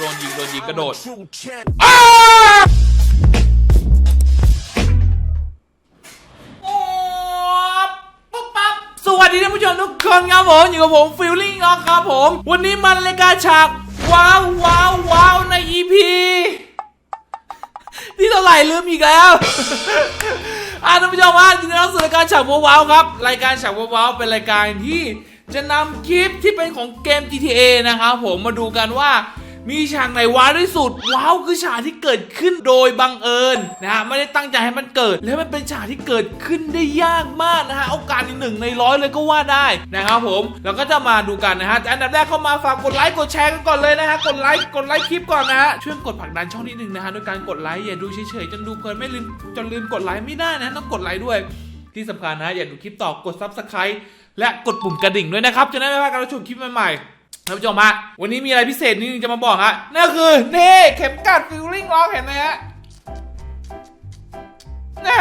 โดนยิงโดนยิงกระโดดอาปุ๊บปั๊บสวัสดีท่านผู้ชมทุกคนครับผม อยู่กับผมฟิลลิ่งล็อกครับผม วันนี้มันรายการฉาก ว้าวว้าวว้าวใน EP ที่เท่าไหร่ลืมอีกแล้วอ่าท่านผู้ชมว่ายินดีต้อนรับสู่รายการฉากว้าวครับ รายการฉากว้าวเป็นรายการที่จะนำคลิปที่เป็นของเกม GTA นะครับผมมาดูกันว่า มีฉากไหนว้าวที่สุด ว้าวคือฉากที่เกิดขึ้นโดยบังเอิญนะฮะไม่ได้ตั้งใจให้มันเกิด แล้วมันเป็นฉากที่เกิดขึ้นได้ยากมากนะฮะโอกาสในหนึ่งในร้อยเลยก็ว่าได้นะครับผมเราก็จะมาดูกันนะฮะแต่อันดับแรกเข้ามาฝากกดไลค์กดแชร์กันก่อนเลยนะฮะกดไลค์กดไลค์คลิปก่อนนะฮะช่วยกดผลักดันช่องนิดนึงนะฮะด้วยการกดไลค์อย่าดูเฉยๆจนดูเพลินไม่ลืมจนลืมกดไลค์ไม่ได้นะต้องกดไลค์ด้วยที่สำคัญนะอย่าดูคลิปต่อกด subscribe และกดปุ่มกระดิ่งด้วยนะครับ จะได้ไม่พลาดการชมคลิปใหม่ๆ ท่านผู้ชมฮะวันนี้มีอะไรพิเศษนิดนึงจะมาบอกฮะนั่นก็คือนี่เข็มกัดฟิลลิ่งล็อกเห็นไหมฮะ น่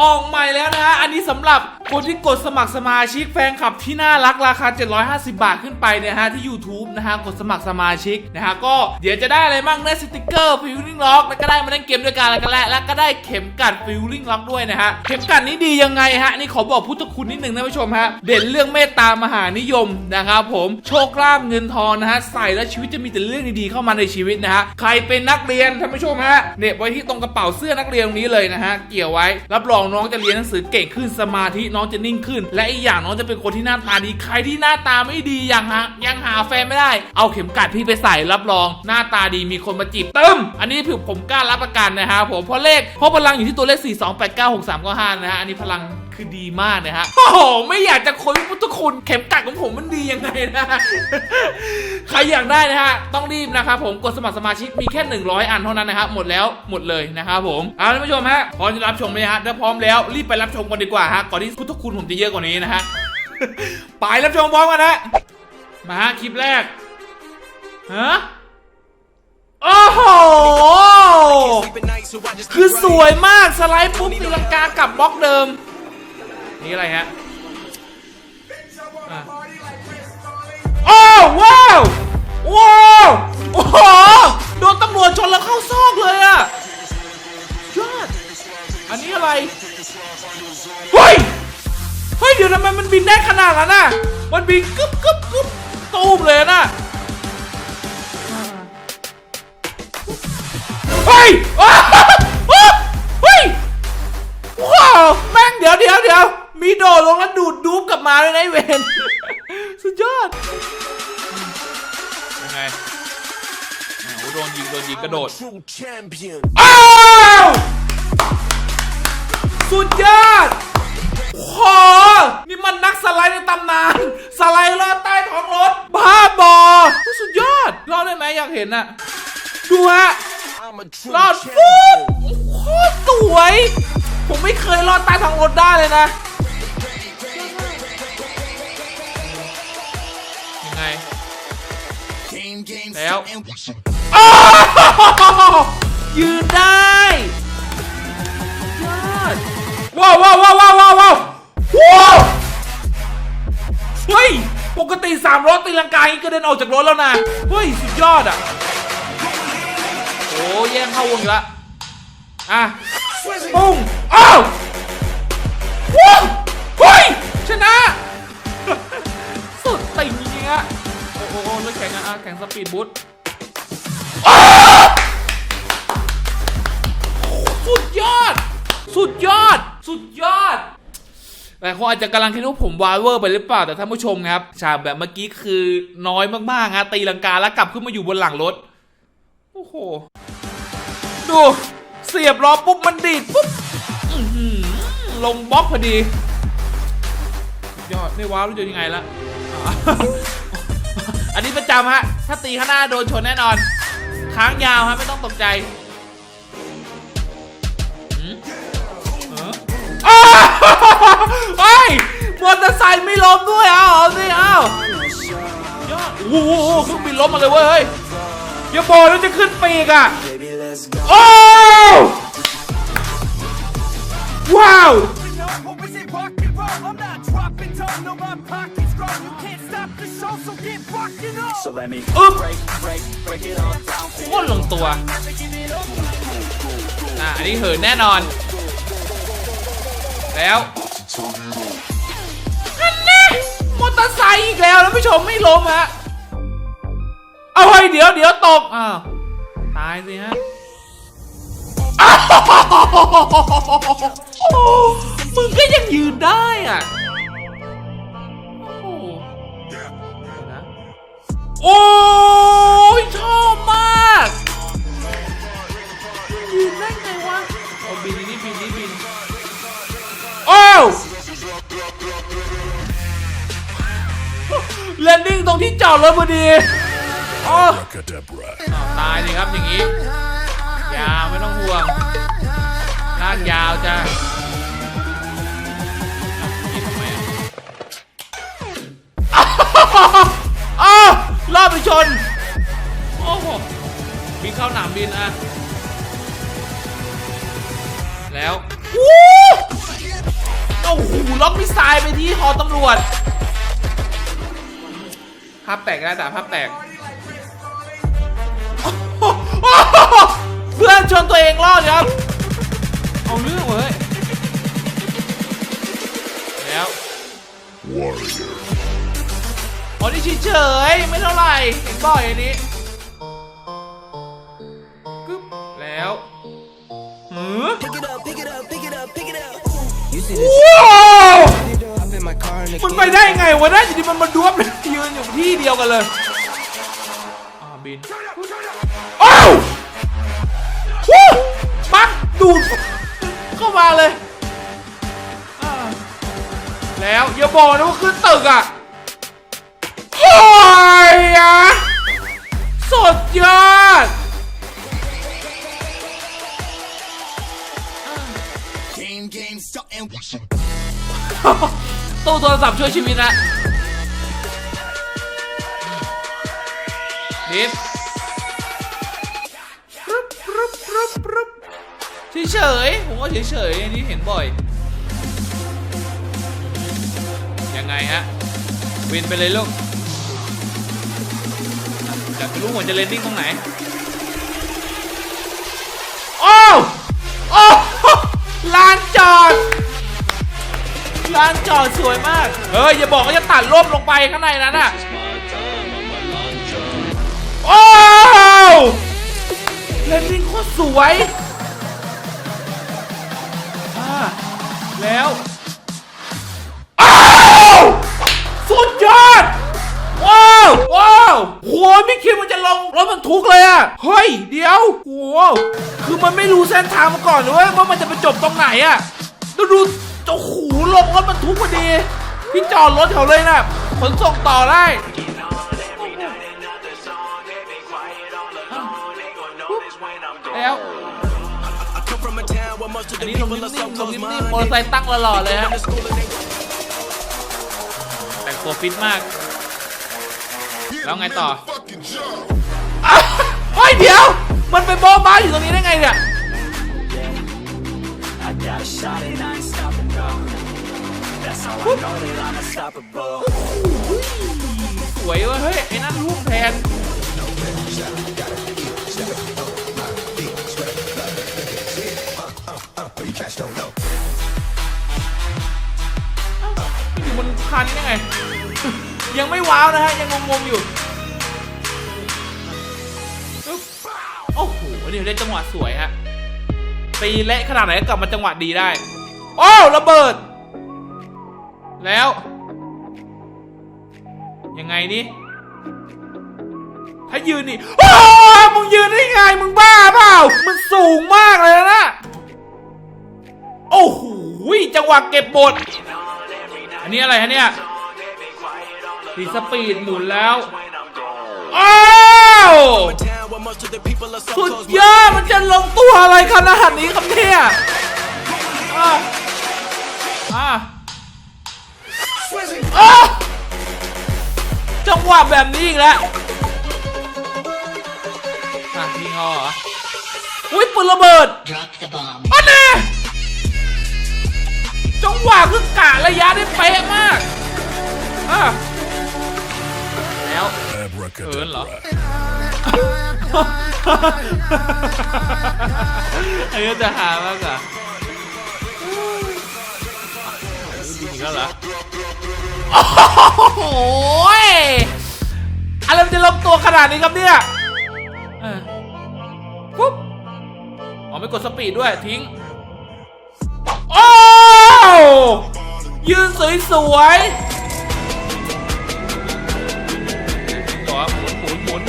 ออกใหม่แล้วนะฮะ อันนี้สำหรับคนที่กดสมัครสมาชิกแฟนคลับที่น่ารักราคา 750 บาทขึ้นไปเนี่ยฮะ ที่ YouTube นะฮะ กดสมัครสมาชิกนะฮะ ก็เดี๋ยวจะได้อะไรบ้างได้สติกเกอร์ฟิลลิ่งล็อกแล้วก็ได้มาเล่นเกมด้วยกันแล้วก็แล้วแล้วก็ได้เข็มกัดฟิลลิ่งล็อกด้วยนะฮะ เข็มกัดนี้ดียังไงฮะ นี่ขอบอกพุทธคุณนิดหนึ่งนะผู้ชมฮะ เด่นเรื่องเมตตามหานิยมนะครับผม โชคลาภเงินทองนะฮะ ใส่แล้วชีวิตจะมีแต่เรื่องดีๆเข้ามาในชีวิตนะฮะ ใครเป็นนักเรียนท่านผู้ชมฮะเหน็บไว้ที่ตรงกระเป๋าเสื้อนักเรียนตรงนี้เลยนะฮะเกี่ยวไว้ รับรองน้องจะเรียนหนังสือเก่งขึ้นสมาธิน้องจะนิ่งขึ้น และอีกอย่างน้องจะเป็นคนที่หน้าตาดีใครที่หน้าตาไม่ดียังฮะยังหาแฟนไม่ได้ เอาเข็มกัดพี่ไปใส่รับรอง หน้าตาดีมีคนมาจีบเติมอันนี้คือผมกล้ารับประกันนะฮะผมเพราะเลขเพราะพลังอยู่ที่ตัวเลข 4 2 8 9 6 3 9 5นะฮะอันนี้พลัง คือดีมากนะฮะ โอ้โห ไม่อยากจะคุยพุทธคุณ เข็มกัดของผมมันดียังไงนะ ใครอยากได้นะฮะ ต้องรีบนะครับผม กดสมัครสมาชิกมีแค่ 100 อันเท่านั้นนะครับ หมดแล้ว หมดเลยนะครับผม เอาท่านผู้ชมฮะ พร้อมจะรับชมไหมฮะ ถ้าพร้อมแล้วรีบไปรับชมกันดีกว่าฮะ ก่อนที่พุทธคุณผมจะเยอะกว่านี้นะฮะ ไปรับชมพร้อมกันนะมาฮะคลิปแรก ฮะ โอ้โหคือสวยมากสไลด์ปุ๊บตีลังกากลับบล็อกเดิม นี่อะไรฮะอะโอ้ว้าวว้าวโอ้โหโดนตำรวจชนแล้วเข้าซอกเลยอะยอดอันนี้อะไรเฮ้ยเฮ้ยเดี๋ยวทำไมมันบินได้ขนาดนั้นน่ะมันบินกึ๊บกึ๊บกึ๊บตูมเลยน่ะเฮ้ยว้าวเฮ้ยว้าวแม่งเดี๋ยวเดี๋ยวเดี๋ยว มีโดดลงแล้วดูดดูบกลับมาเลยนะไอ้เวนสุดยอด ยังไงโอ้โหโดนยิงโดนยิงกระโด I'm ด a true champion. อ้าวสุดยอดโหนี่มันนักสไลด์ในตำนาน สไลด์ลอดใต้ท้องรถ บ้าบอ สุดยอดรอดได้ไหมอยากเห็นอะดูฮะ I'm a true รอดฟุ๊บ champion. โคตรสวย ผมไม่เคยรอดใต้ท้องรถได้เลยนะ Game, game, Léo. set, and watch it. อ้าวยืนได้ยอดว้าวว้าวว้าวว้าวว้าวว้าวว้าวเฮ้ยปกติสามรถตีลังกาอย่างนี้กระเด็นออกจากรถแล้วนะเฮ้ยสุดยอดอะโอ้แย่งเข้าวงอีกละอะปุ้งอ้าวว้าวเฮ้ยชนะสุดติ่งจริงๆอะ โอ้โหโอ้รถแข่งอะอะแข่งสปีดบูทสุดยอด สุดยอด สุดยอดแต่คนอาจจะกำลังคิดว่าผมวาเวอร์ไปหรือเปล่า แต่ท่านผู้ชมครับ ฉากแบบเมื่อกี้คือน้อยมากๆฮะตีลังกาแล้วกลับขึ้นมาอยู่บนหลังรถ โอ้โห ดู เสียบล้อปุ๊บมันดีดปุ๊บลงบล็อกพอดี ยอดไม่ว้าวรู้จะยังไงละ อันนี้ประจำฮะ ถ้าตีข้างหน้าโดนชนแน่นอน ค้างยาวฮะ ไม่ต้องตกใจเอออ้าวเฮ้ยมอเตอร์ไซค์ไม่ล้มด้วย เอาเอาสิเอายอดโอ้โหเครื่องบินล้มมาเลยเว้ยอย่าบอกนะจะขึ้นปีกอะ โอ้ว้าว อึ๊บ break, break, break it all down for โคตรลงตัว อะ อันนี้เหินแน่นอน แล้วอันนี้มอเตอร์ไซค์อีกแล้วท่านผู้ชมไม่ล้มฮะ เอาเฮ้ยเดี๋ยวเดี๋ยวตกอ้าวตายสิฮะอ้าวมึงก็ยังยืนได้อะ โอ้ยชอบมากยืนได้ไงวะโอ้บินนี่บินนี่บินโอ้วแลนดิ้งตรงที่จอดรถพอดีโอ้ตายสิครับอย่างนี้ ยาวไม่ต้องห่วงลากยาวจ้ะ ชน โอ้โหบินเข้าหนามบินอะแล้ววู้โอ้โหล็อกมิสไซล์ไปที่หอตำรวจ ภาพแตกได้แต่ภาพแตก เพื่อนชนตัวเองรอดครับ เอาเรื่อง เฉยๆไม่เท่าไหร่เห็นบ่อยอันนี้กึ๊บแล้วหือ Pick it up, pick it up, pick it up, pick it up. ว้าว I'm in my car and มันไปได้ไงวะนะอยู่ดีมันมาดวบยืนอยู่ที่เดียวกันเลยอ่าบินอ้าววู้ปักดูดเข้ามาเลยอ่าแล้วอย่าบอกนะว่าขึ้นตึกอะโอ้ยอะสุดยอด game, game, starting with some ตู้โทรศัพท์ช่วยชีวิตนะนิดปรึ๊บรึบรึบรึบเฉยๆผมว่าเฉยๆอันนี้เห็นบ่อย ยังไงฮะ วินไปเลยลูก อยากจะรู้หัวจะเลนดิ้งตรงไหน โอ้วโอ้วลานจอดลานจอดสวยมาก เฮ้ย อย่าบอกว่าจะตัดร่มลงไปข้างในนั้นอะโอ้วเลนดิ้งโคตรสวยอ่าแล้ว ไม่คิดมันจะลงรถบรรทุกเลยอะเฮ้ย เดี๋ยวโหคือมันไม่รู้เส้นทางมาก่อนเลยเว้ยว่ามันจะไปจบตรงไหนอะดูดูเจ้าหูลงรถบรรทุกพอดี พี่จอดรถเขาเลยนะขนส่งต่อได้แล้วอันนี้ลงนิ่มๆลงนิ่มๆมอเตอร์ไซค์ตั้งหล่อๆเลยฮะแต่งตัวฟิตมาก แล้วไงต่อ เฮ้ยเดี๋ยว มันไปโบ๊ะบ้าอยู่ตรงนี้ได้ไงเนี่ย I got a shot and I ain't stopping, no That's how I know that I'm unstoppable สวยเว้ยเฮ้ยไอ้นั่นรูปแทนอยู่บนคานนี้ได้ไง ยังไม่ว้าวนะฮะ ยังงงๆอยู่ อ้โหนี่ได้จังหวะสวยฮะตีเละขนาดไหนก็กลับมาจังหวะดีได้ โอ้ระเบิด แล้ว ยังไงนี่ถ้ายืนนี่โอ้มึงยืนได้ไง มึงบ้าเปล่า มันสูงมากเลยนะ โอ้โหจังหวะเก็บบท อันนี้อะไรฮะเนี่ยตีสปีดหมุนแล้ว อ้าว a town where most of the people are so สุด close ยอดมันจะลงตัวอะไรขนาดนี้ครับเนี่ยอะอะอะจังหวะแบบนี้อีกแล้วอะยิงเอาเหรออุ้ยปืนระเบิด Drop the bomb. อันนี้จังหวะคือกะระยะได้เป๊ะมากอะ เขินเหรอไอ้ก็จะหามากอะดีอีกแล้วเหรอ โอ้โหยอะไรมันจะลงตัวขนาดนี้ครับเนี่ยปุ๊บ อ๋อไม่กดสปีดด้วยทิ้ง โอ้ยืนสวยๆ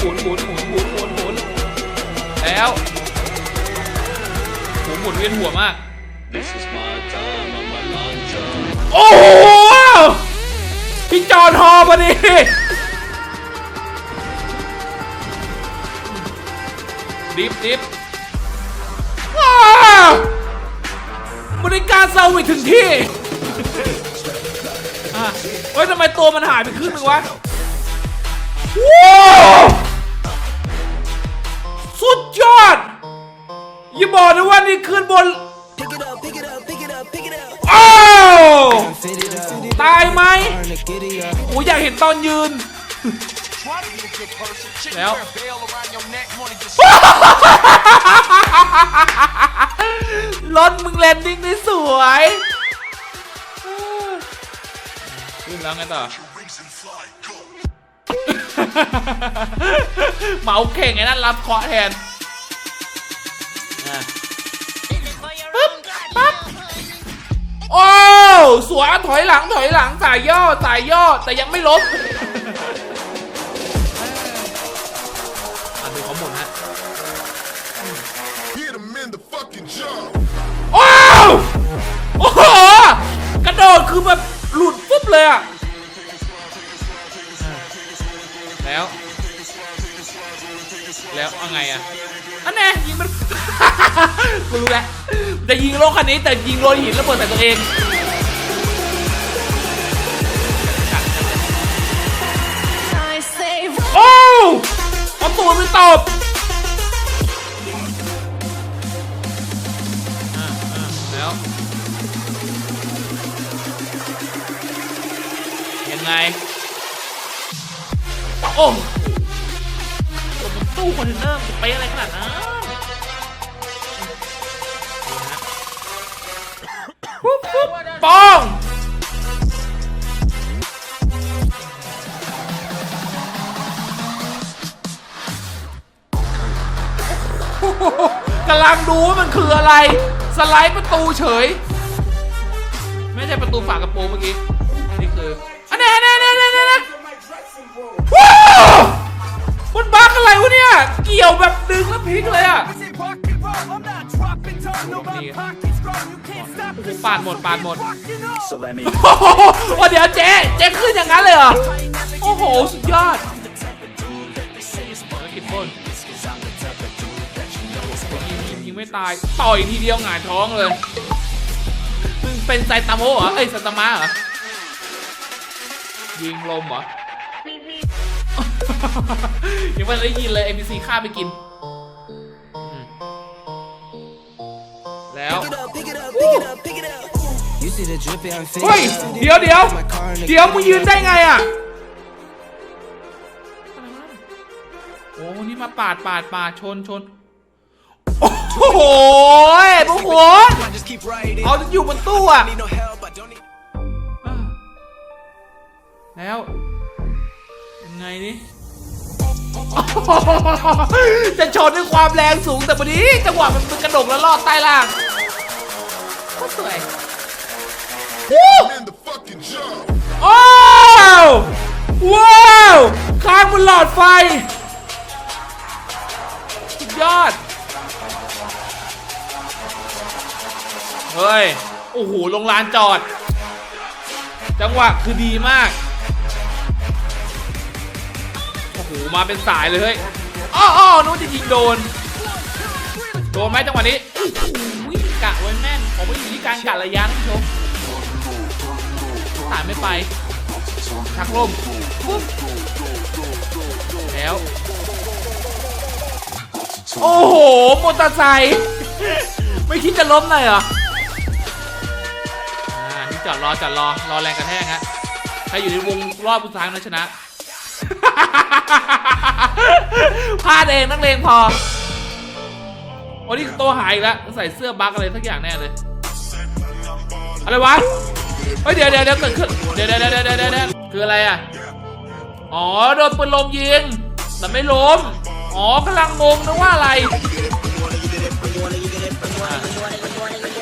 หมุนหมุนหมุนหมุนหมุนหมุนแล้วหมุนหมุนเวียนหัวมาก โอ้โหพี่จอนฮอพอดีดิฟดิฟบริการเซอร์วิสถึงที่เฮ้ยทำไมตัวมันหายไปครึ่งนึงวะว้าว อด อย่าบอกนะว่านี่ขึ้นบน Pick it up, pick it up, pick it up, pick it up. อ้าว Fit it up. ตายไหม Turn the giddy up. โอ้ยอยากเห็นตอนยืน แล้ว รถมึงแลนดิ้งได้สวยขึ้นแล้วไงต่อเหมาเข่งไอ้นั่นรับเคราะห์แทน อะปึ๊บปั๊บโอ้สวยอะถอยหลังถอยหลังสายย่อสายย่อแต่ยังไม่ล้มอะดูเขาหมุนฮะ Hit him in the fucking jaw. โอ้วโอ้โหกระโดดคือแบบหลุดปุ๊บเลยอะแล้ว แล้วเอาไงอะ อันแน่ยิงมัน กูรู้แล้วจะยิงโลกคันนี้แต่ยิงโลหินแล้วเปิดใส่ตัวเอง I say โอ้วเอาตัวไปตบ ตู้คอนเทนเนอร์มันจะไปอะไรขนาดนั้นปุ๊บปุ๊บป้องกำลังดูว่ามันคืออะไร สไลด์ประตูเฉย ไม่ใช่ประตูฝากระโปรงเมื่อกี้ นี่คืออันนี้อันนี้อันนี้อันนี้อันนี้ มันบั๊กอะไรวะเนี่ย เกี่ยวแบบดึงแล้วพลิกเลยอะนี่โอ้โหปาดหมดปาดหมด So let me โอ้โหว่าเดี๋ยวเจ๊เจ๊ขึ้นอย่างนั้นเลยเหรอ โอ้โห สุดยอดภารกิจปล้นยิงยิงยิงไม่ตาย ต่อยทีเดียวหงายท้องเลย มึงเป็นไซตามโมเหรอ เอ้ยไซตามะเหรอ ยิงลมเหรอ ยังไม่ได้ยินเลย NPC ฆ่าไปกินอืมแล้ว Pick it up, pick it up, pick it up, pick it up. You see the drip, yeah, I'm fit เฮ้ย it up. เดี๋ยวเดี๋ยว My car in the เดี๋ยวมึงยืนได้ไงอะ โอ้นี่มาปาดปาดปาดชนชนโอ้โหพวกหัว I just keep riding. เอาจะอยู่บนตู้อะ Need no help, I don't need. แล้วยังไงนี่ จะชนด้วยความแรงสูงแต่พอดีจังหวะมันกระดกแล้วลอดใต้ล่างก็สวยโอ้วว้าวค้างบนหลอดไฟสุดยอด เฮ้ย โอ้โห ลงลานจอด จังหวะคือดีมาก หมาเป็นสายเลยเฮ้ยอ้ออ้อนู้นจะยิงโดน โดนไหมจังหวะนี้โอ้โหกะไว้แม่นผมว่อยู่ที่การกะระยะนะผู้ชมสายไม่ไปชักลมปุ๊บแล้ว โอ้โหมอเตอร์ไซค์ไม่คิดจะล้มเลยเหรออ่านี่จอดรอจอดรอ รอแรงกระแทกฮะ ใครอยู่ในวงรอบผู้ชายนั้นชนะ พลาดเองนักเลงพอโอ้นี่ตัวหายอีกแล้วใส่เสื้อบั๊กอะไรสักอย่างแน่เลย อะไรวะ เฮ้ยเดี๋ยวเดี๋ยวเดี๋ยวเกิดขึ้นเดี๋ยวเดี๋ยวเดี๋ยวเดี๋ยวเดี๋ยวเดี๋ยวคืออะไรอะ อ๋อโดนปืนลมยิงแต่ไม่ล้ม อ๋อกำลังงงนึกว่าอะไร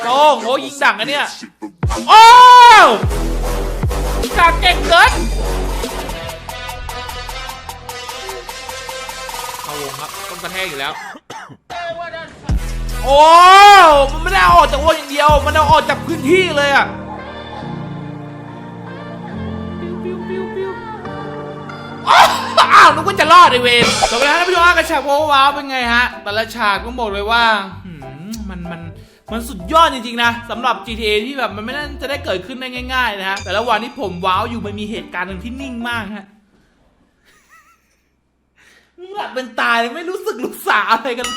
โต้งโอ้ยิงดังอะเนี่ยโอ้กาเก่งเกิน วงครับต้องกระแทกอยู่แล้ว โอ้มันไม่ได้ออกจากวงอย่างเดียว มันเอาออกจากพื้นที่เลยอะอ้าวอ้าวนึกว่าจะรอดไอเวนจบแล้วท่านผู้ชมกระฉากว้าวเป็นไงฮะ แต่ละฉากต้องบอกเลยว่ามมันมันมันสุดยอดจริงๆนะสำหรับ GTA ที่แบบมันไม่น่าจะได้เกิดขึ้นได้ง่ายๆนะฮะแต่ละวันที่ผมว้าวอยู่มันมีเหตุการณ์หนึ่งที่นิ่งมากฮะ หลับเป็นตายเลยไม่รู้สึกรู้สาอะไรกัน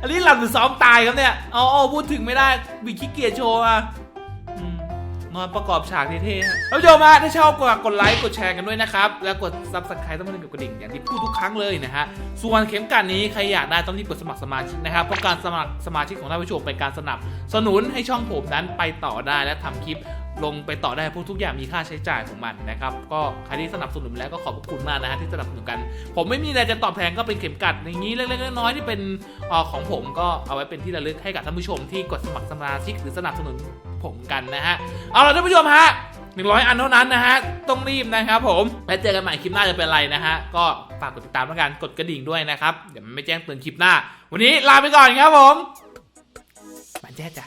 อันนี้หลับหรือซ้อมตายครับเนี่ยเอาเอาพูดถึงไม่ได้บิขี้เกียจโชว์อะมนอนประกอบฉากเท่ๆฮะท่านผู้ชมฮะถ้าชอบกดกดไลค์กดแชร์กันด้วยนะครับ แล้วกดซับสไครต์ต้องมาเล่นกับกระดิ่งอย่างที่พูดทุกครั้งเลยนะฮะ ส่วนเข็มกัดนี้ใครอยากได้ต้องรีบกดสมัครสมาชิกนะครับ เพราะการสมัครสมาชิกของท่านผู้ชมเป็นการสนับสนุนให้ช่องผมนั้นไปต่อได้และทำคลิป ลงไปต่อได้เพราะทุกอย่างมีค่าใช้จ่ายของมันนะครับก็ใครที่สนับสนุนแล้วก็ขอบคุณมากนะฮะที่สนับสนุนกัน ผมไม่มีอะไรจะตอบแทนก็เป็นเข็มกลัดอย่างนี้เล็กๆน้อยๆที่เป็นออของผมก็เอาไว้เป็นที่ระลึกให้กับท่านผู้ชมที่กดสมัครสมาชิกหรือสนับสนุนผมกันนะฮะเอาล่ะท่านผู้ชมฮะ100 อันเท่านั้นนะฮะ ต้องรีบนะครับผม แล้วเจอกันใหม่คลิปหน้าจะเป็นอะไรนะฮะ ก็ฝากกดติดตามแล้วกัน กดกระดิ่งด้วยนะครับ เดี๋ยวมันไม่แจ้งเตือนคลิปหน้า วันนี้ลาไปก่อนครับผมมาแจ้จ้ะ